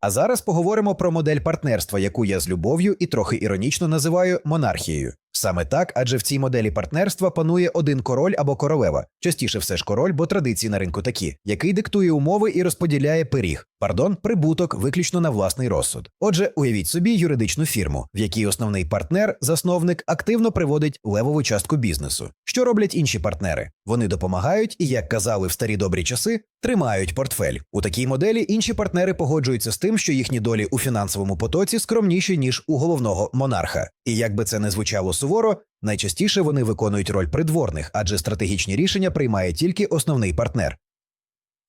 А зараз поговоримо про модель партнерства, яку я з любов'ю і трохи іронічно називаю монархією. Саме так, адже в цій моделі партнерства панує один король або королева, частіше все ж король, бо традиції на ринку такі, який диктує умови і розподіляє пиріг, пардон, прибуток виключно на власний розсуд. Отже, уявіть собі юридичну фірму, в якій основний партнер, засновник, активно приводить левову частку бізнесу. Що роблять інші партнери? Вони допомагають і, як казали в старі добрі часи, тримають портфель. У такій моделі інші партнери погоджуються з тим, що їхні долі у фінансовому потоці скромніші ніж у головного монарха. І як би це не звучало суворо, найчастіше вони виконують роль придворних, адже стратегічні рішення приймає тільки основний партнер.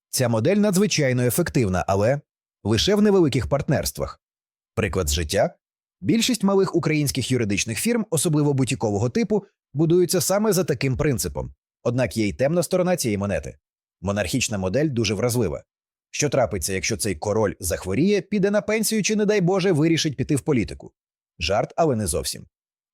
Ця модель надзвичайно ефективна, але лише в невеликих партнерствах. Приклад з життя. Більшість малих українських юридичних фірм, особливо бутікового типу, будуються саме за таким принципом. Однак є й темна сторона цієї монети. Монархічна модель дуже вразлива. Що трапиться, якщо цей король захворіє, піде на пенсію чи, не дай Боже, вирішить піти в політику? Жарт, але не зовсім.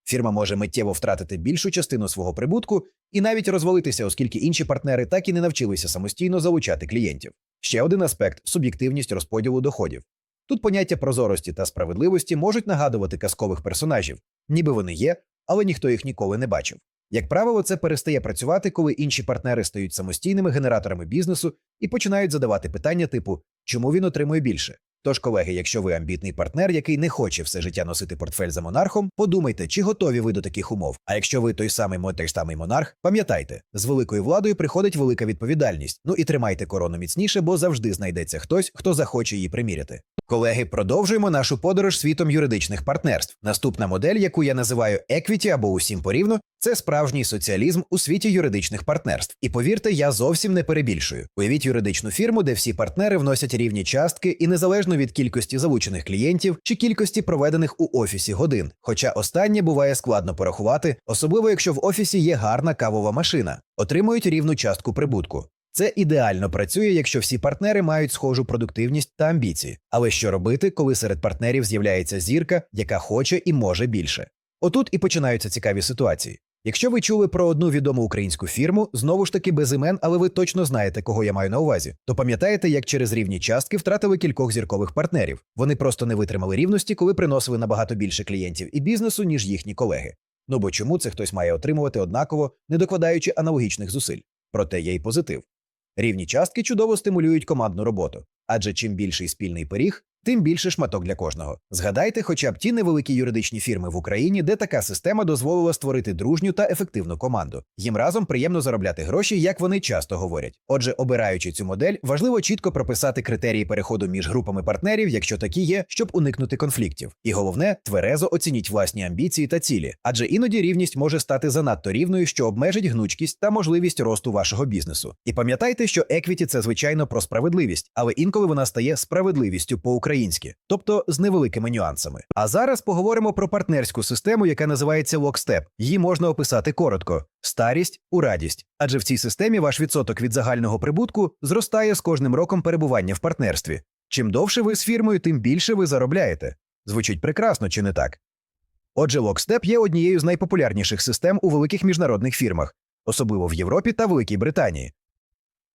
Фірма може миттєво втратити більшу частину свого прибутку і навіть розвалитися, оскільки інші партнери так і не навчилися самостійно залучати клієнтів. Ще один аспект суб'єктивність розподілу доходів. Тут поняття прозорості та справедливості можуть нагадувати казкових персонажів, ніби вони є, але ніхто їх ніколи не бачив. Як правило, це перестає працювати, коли інші партнери стають самостійними генераторами бізнесу і починають задавати питання типу чому він отримує більше. Тож, колеги, якщо ви амбітний партнер, який не хоче все життя носити портфель за монархом, подумайте, чи готові ви до таких умов. А якщо ви той самий той самий монарх, пам'ятайте, з великою владою приходить велика відповідальність. Ну і тримайте корону міцніше, бо завжди знайдеться хтось, хто захоче її приміряти. Колеги, продовжуємо нашу подорож світом юридичних партнерств. Наступна модель, яку я називаю Equity або усім порівну, це справжній соціалізм у світі юридичних партнерств. І повірте, я зовсім не перебільшую. Уявіть юридичну фірму, де всі партнери вносять рівні частки, і незалежно від кількості залучених клієнтів чи кількості проведених у офісі годин. Хоча останнє буває складно порахувати, особливо якщо в офісі є гарна кавова машина, отримують рівну частку прибутку. Це ідеально працює, якщо всі партнери мають схожу продуктивність та амбіції. Але що робити, коли серед партнерів з'являється зірка, яка хоче і може більше? Отут і починаються цікаві ситуації. Якщо ви чули про одну відому українську фірму, знову ж таки без імен, але ви точно знаєте, кого я маю на увазі, то пам'ятаєте, як через рівні частки втратили кількох зіркових партнерів. Вони просто не витримали рівності, коли приносили набагато більше клієнтів і бізнесу, ніж їхні колеги. Ну бо чому це хтось має отримувати однаково, не докладаючи аналогічних зусиль? Проте є й позитив. Рівні частки чудово стимулюють командну роботу, адже чим більший спільний пиріг, тим більше шматок для кожного. Згадайте хоча б ті невеликі юридичні фірми в Україні, де така система дозволила створити дружню та ефективну команду. Їм разом приємно заробляти гроші, як вони часто говорять. Отже, обираючи цю модель, важливо чітко прописати критерії переходу між групами партнерів, якщо такі є, щоб уникнути конфліктів. І головне, тверезо оцініть власні амбіції та цілі, адже іноді рівність може стати занадто рівною, що обмежить гнучкість та можливість росту вашого бізнесу. І пам'ятайте, що еквіті це звичайно про справедливість, але інколи вона стає справедливістю по-українськи, тобто з невеликими нюансами. А зараз поговоримо про партнерську систему, яка називається Lockstep. Її можна описати коротко: старість у радість. Адже в цій системі ваш відсоток від загального прибутку зростає з кожним роком перебування в партнерстві. Чим довше ви з фірмою, тим більше ви заробляєте. Звучить прекрасно, чи не так? Отже, Lockstep є однією з найпопулярніших систем у великих міжнародних фірмах, особливо в Європі та Великій Британії.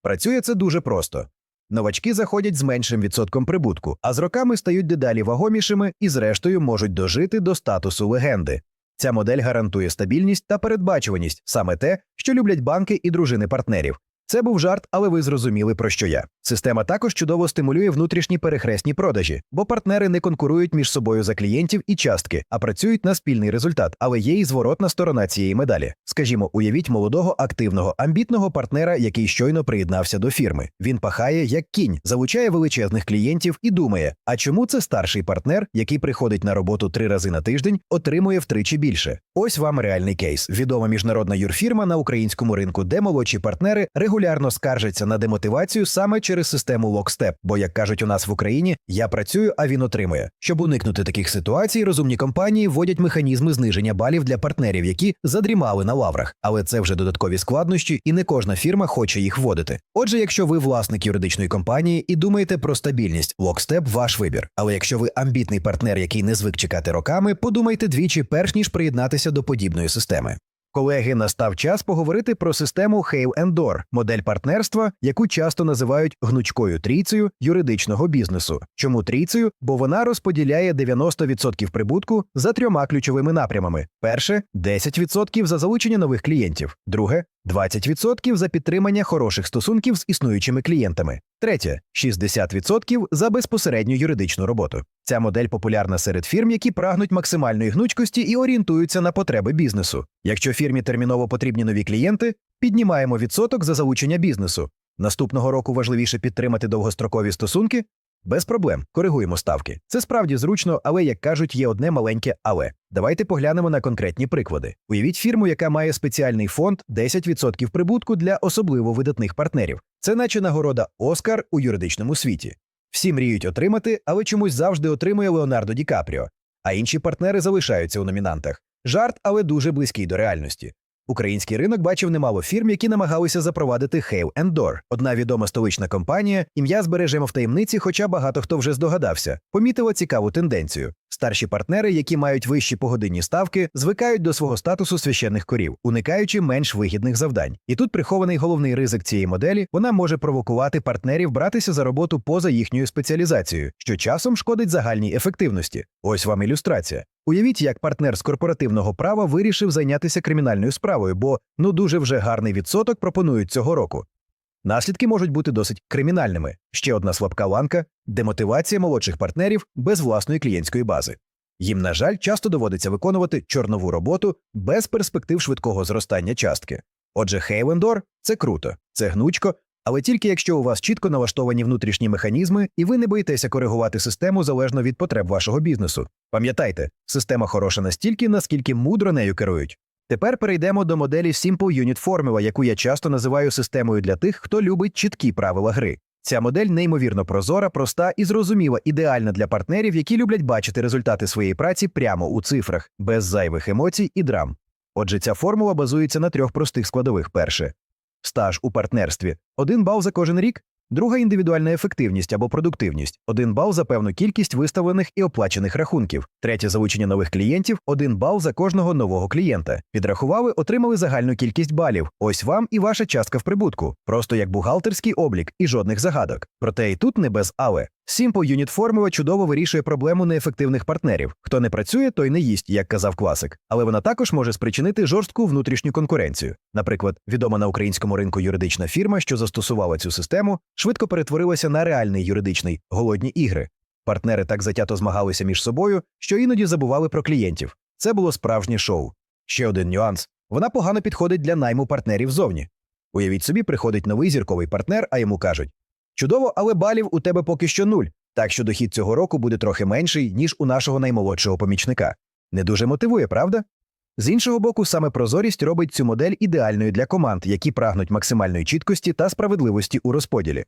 Працює це дуже просто. Новачки заходять з меншим відсотком прибутку, а з роками стають дедалі вагомішими і, зрештою, можуть дожити до статусу легенди. Ця модель гарантує стабільність та передбачуваність саме те, що люблять банки і дружини партнерів. Це був жарт, але ви зрозуміли, про що я. Система також чудово стимулює внутрішні перехресні продажі, бо партнери не конкурують між собою за клієнтів і частки, а працюють на спільний результат. Але є і зворотна сторона цієї медалі. Скажімо, уявіть молодого, активного, амбітного партнера, який щойно приєднався до фірми. Він пахає як кінь, залучає величезних клієнтів і думає: а чому це старший партнер, який приходить на роботу три рази на тиждень, отримує втричі більше? Ось вам реальний кейс. Відома міжнародна юрфірма на українському ринку, де молодші партнери регулярно скаржаться на демотивацію саме через систему Lockstep, бо, як кажуть у нас в Україні, я працюю, а він отримує. Щоб уникнути таких ситуацій, розумні компанії вводять механізми зниження балів для партнерів, які задрімали на лаврах, але це вже додаткові складнощі, і не кожна фірма хоче їх вводити. Отже, якщо ви власник юридичної компанії і думаєте про стабільність, Lockstep – ваш вибір. Але якщо ви амбітний партнер, який не звик чекати роками, подумайте двічі, перш ніж приєднатися до подібної системи. Колеги, настав час поговорити про систему Door, модель партнерства, яку часто називають гнучкою трійцею юридичного бізнесу. Чому трійцею? Бо вона розподіляє 90% прибутку за трьома ключовими напрямами: перше 10% за залучення нових клієнтів, друге 20% за підтримання хороших стосунків з існуючими клієнтами, третє 60% за безпосередню юридичну роботу. Ця модель популярна серед фірм, які прагнуть максимальної гнучкості і орієнтуються на потреби бізнесу. Якщо фірмі терміново потрібні нові клієнти, піднімаємо відсоток за залучення бізнесу. Наступного року важливіше підтримати довгострокові стосунки. Без проблем коригуємо ставки. Це справді зручно, але як кажуть, є одне маленьке але. Давайте поглянемо на конкретні приклади. Уявіть фірму, яка має спеціальний фонд 10% прибутку для особливо видатних партнерів. Це наче нагорода Оскар у юридичному світі. Всі мріють отримати, але чомусь завжди отримує Леонардо Ді Капріо, а інші партнери залишаються у номінантах. Жарт, але дуже близький до реальності. Український ринок бачив немало фірм, які намагалися запровадити Hail and Door. Одна відома столична компанія, ім'я збережемо в таємниці, хоча багато хто вже здогадався, помітила цікаву тенденцію. Старші партнери, які мають вищі погодинні ставки, звикають до свого статусу священних корів, уникаючи менш вигідних завдань. І тут прихований головний ризик цієї моделі вона може провокувати партнерів братися за роботу поза їхньою спеціалізацією, що часом шкодить загальній ефективності. Ось вам ілюстрація. Уявіть, як партнер з корпоративного права вирішив зайнятися кримінальною справою, бо ну дуже вже гарний відсоток пропонують цього року. Наслідки можуть бути досить кримінальними. Ще одна слабка ланка демотивація молодших партнерів без власної клієнтської бази. Їм, на жаль, часто доводиться виконувати чорнову роботу без перспектив швидкого зростання частки. Отже, Хейвендор це круто, це гнучко, але тільки якщо у вас чітко налаштовані внутрішні механізми, і ви не боїтеся коригувати систему залежно від потреб вашого бізнесу. Пам'ятайте, система хороша настільки, наскільки мудро нею керують. Тепер перейдемо до моделі Simple Unit Formula, яку я часто називаю системою для тих, хто любить чіткі правила гри. Ця модель неймовірно прозора, проста і зрозуміла, ідеальна для партнерів, які люблять бачити результати своєї праці прямо у цифрах, без зайвих емоцій і драм. Отже, ця формула базується на трьох простих складових: перше стаж у партнерстві, один бал за кожен рік, друга індивідуальна ефективність або продуктивність, один бал за певну кількість виставлених і оплачених рахунків, третє залучення нових клієнтів, один бал за кожного нового клієнта. Підрахували, отримали загальну кількість балів. Ось вам і ваша частка в прибутку, просто як бухгалтерський облік і жодних загадок. Проте і тут не без але. Simple Unit формула чудово вирішує проблему неефективних партнерів. Хто не працює, той не їсть, як казав класик. Але вона також може спричинити жорстку внутрішню конкуренцію. Наприклад, відома на українському ринку юридична фірма, що застосувала цю систему, швидко перетворилася на реальний юридичний голодні ігри. Партнери так затято змагалися між собою, що іноді забували про клієнтів. Це було справжнє шоу. Ще один нюанс: вона погано підходить для найму партнерів зовні. Уявіть собі, приходить новий зірковий партнер, а йому кажуть: Чудово, але балів у тебе поки що нуль, так що дохід цього року буде трохи менший, ніж у нашого наймолодшого помічника. Не дуже мотивує, правда? З іншого боку, саме прозорість робить цю модель ідеальною для команд, які прагнуть максимальної чіткості та справедливості у розподілі.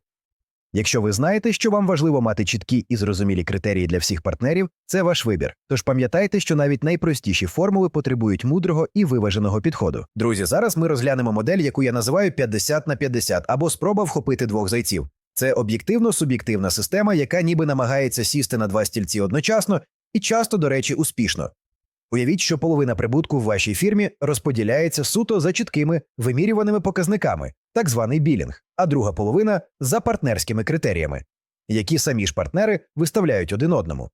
Якщо ви знаєте, що вам важливо мати чіткі і зрозумілі критерії для всіх партнерів, це ваш вибір. Тож пам'ятайте, що навіть найпростіші формули потребують мудрого і виваженого підходу. Друзі, зараз ми розглянемо модель, яку я називаю 50 на 50 або спроба вхопити двох зайців. Це об'єктивно-суб'єктивна система, яка ніби намагається сісти на два стільці одночасно і часто, до речі, успішно. Уявіть, що половина прибутку в вашій фірмі розподіляється суто за чіткими вимірюваними показниками, так званий білінг, а друга половина за партнерськими критеріями, які самі ж партнери виставляють один одному.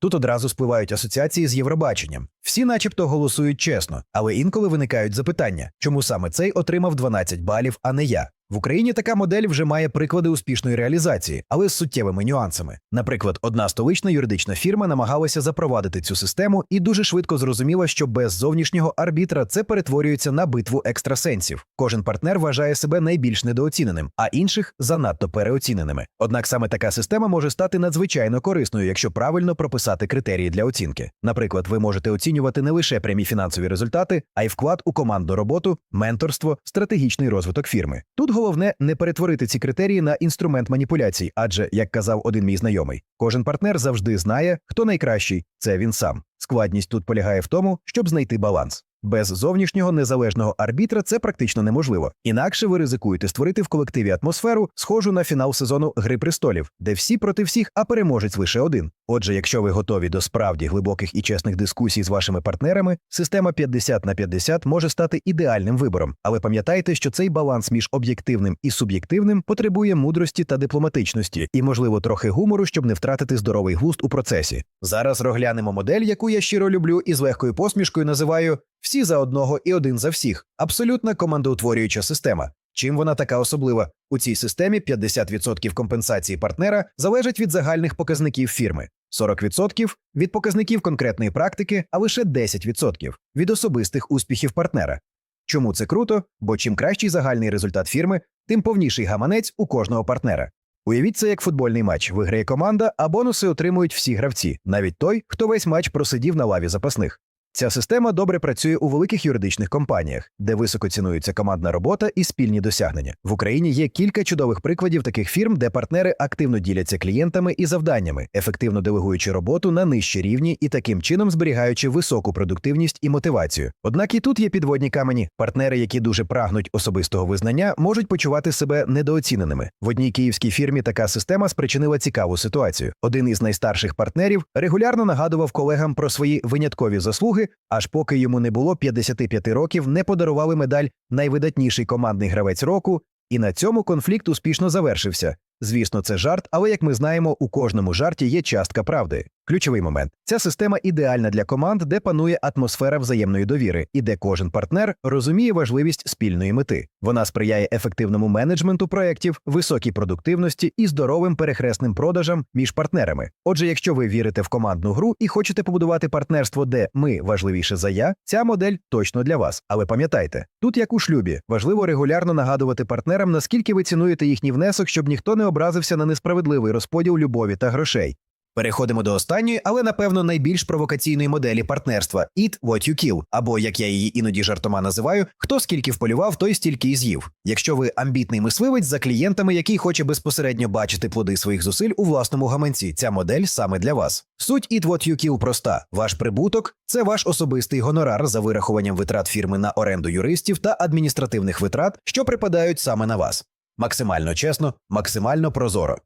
Тут одразу спливають асоціації з Євробаченням. Всі, начебто, голосують чесно, але інколи виникають запитання, чому саме цей отримав 12 балів, а не я. В Україні така модель вже має приклади успішної реалізації, але з суттєвими нюансами. Наприклад, одна столична юридична фірма намагалася запровадити цю систему і дуже швидко зрозуміла, що без зовнішнього арбітра це перетворюється на битву екстрасенсів. Кожен партнер вважає себе найбільш недооціненим, а інших занадто переоціненими. Однак саме така система може стати надзвичайно корисною, якщо правильно прописати критерії для оцінки. Наприклад, ви можете оцінювати не лише прямі фінансові результати, а й вклад у командну роботу, менторство, стратегічний розвиток фірми. Тут головне не перетворити ці критерії на інструмент маніпуляцій, адже, як казав один мій знайомий, кожен партнер завжди знає, хто найкращий це він сам. Складність тут полягає в тому, щоб знайти баланс. Без зовнішнього незалежного арбітра це практично неможливо. Інакше ви ризикуєте створити в колективі атмосферу, схожу на фінал сезону Гри престолів, де всі проти всіх, а переможець лише один. Отже, якщо ви готові до справді глибоких і чесних дискусій з вашими партнерами, система 50 на 50 може стати ідеальним вибором. Але пам'ятайте, що цей баланс між об'єктивним і суб'єктивним потребує мудрості та дипломатичності, і, можливо, трохи гумору, щоб не втратити здоровий глузд у процесі. Зараз розглянемо модель, яку я щиро люблю, і з легкою посмішкою називаю всі за одного і один за всіх. Абсолютна командоутворююча система. Чим вона така особлива? У цій системі 50% компенсації партнера залежать від загальних показників фірми, 40% від показників конкретної практики, а лише 10% від особистих успіхів партнера. Чому це круто? Бо чим кращий загальний результат фірми, тим повніший гаманець у кожного партнера. Уявіть це як футбольний матч. Виграє команда, а бонуси отримують всі гравці, навіть той, хто весь матч просидів на лаві запасних. Ця система добре працює у великих юридичних компаніях, де високо цінується командна робота і спільні досягнення. В Україні є кілька чудових прикладів таких фірм, де партнери активно діляться клієнтами і завданнями, ефективно делегуючи роботу на нижчі рівні і таким чином зберігаючи високу продуктивність і мотивацію. Однак і тут є підводні камені. Партнери, які дуже прагнуть особистого визнання, можуть почувати себе недооціненими. В одній київській фірмі така система спричинила цікаву ситуацію. Один із найстарших партнерів регулярно нагадував колегам про свої виняткові заслуги аж поки йому не було 55 років, не подарували медаль найвидатніший командний гравець року, і на цьому конфлікт успішно завершився. Звісно, це жарт, але як ми знаємо, у кожному жарті є частка правди. Ключовий момент: ця система ідеальна для команд, де панує атмосфера взаємної довіри, і де кожен партнер розуміє важливість спільної мети. Вона сприяє ефективному менеджменту проєктів, високій продуктивності і здоровим перехресним продажам між партнерами. Отже, якщо ви вірите в командну гру і хочете побудувати партнерство, де ми важливіше за я, ця модель точно для вас. Але пам'ятайте, тут як у шлюбі, важливо регулярно нагадувати партнерам, наскільки ви цінуєте їхній внесок, щоб ніхто не образився на несправедливий розподіл любові та грошей. Переходимо до останньої, але напевно найбільш провокаційної моделі партнерства Eat what you kill, або як я її іноді жартома називаю, хто скільки вполював, той стільки і з'їв. Якщо ви амбітний мисливець за клієнтами, який хоче безпосередньо бачити плоди своїх зусиль у власному гаманці, ця модель саме для вас. Суть Eat what you kill проста: ваш прибуток це ваш особистий гонорар за вирахуванням витрат фірми на оренду юристів та адміністративних витрат, що припадають саме на вас. Максимально чесно, максимально прозоро.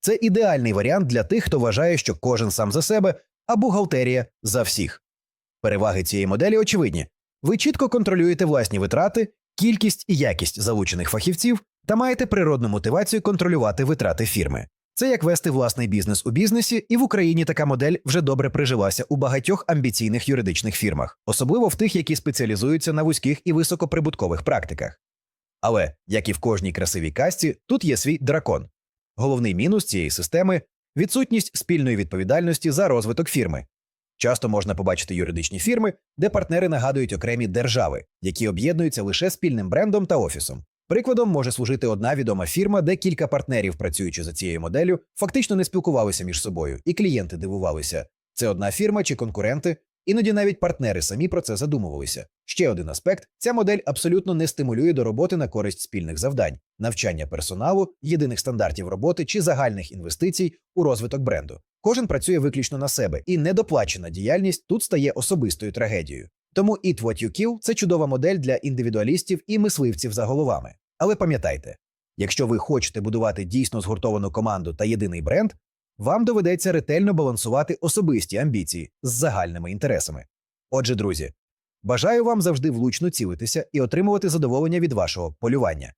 Це ідеальний варіант для тих, хто вважає, що кожен сам за себе, а бухгалтерія за всіх. Переваги цієї моделі очевидні. Ви чітко контролюєте власні витрати, кількість і якість залучених фахівців та маєте природну мотивацію контролювати витрати фірми. Це як вести власний бізнес у бізнесі, і в Україні така модель вже добре прижилася у багатьох амбіційних юридичних фірмах, особливо в тих, які спеціалізуються на вузьких і високоприбуткових практиках. Але, як і в кожній красивій касті, тут є свій дракон. Головний мінус цієї системи відсутність спільної відповідальності за розвиток фірми. Часто можна побачити юридичні фірми, де партнери нагадують окремі держави, які об'єднуються лише спільним брендом та офісом. Прикладом може служити одна відома фірма, де кілька партнерів, працюючи за цією моделлю, фактично не спілкувалися між собою, і клієнти дивувалися, це одна фірма чи конкуренти, іноді навіть партнери самі про це задумувалися. Ще один аспект: ця модель абсолютно не стимулює до роботи на користь спільних завдань, навчання персоналу, єдиних стандартів роботи чи загальних інвестицій у розвиток бренду. Кожен працює виключно на себе, і недоплачена діяльність тут стає особистою трагедією. Тому Eat What You Kill – це чудова модель для індивідуалістів і мисливців за головами. Але пам'ятайте, якщо ви хочете будувати дійсно згуртовану команду та єдиний бренд, вам доведеться ретельно балансувати особисті амбіції з загальними інтересами. Отже, друзі, бажаю вам завжди влучно цілитися і отримувати задоволення від вашого полювання.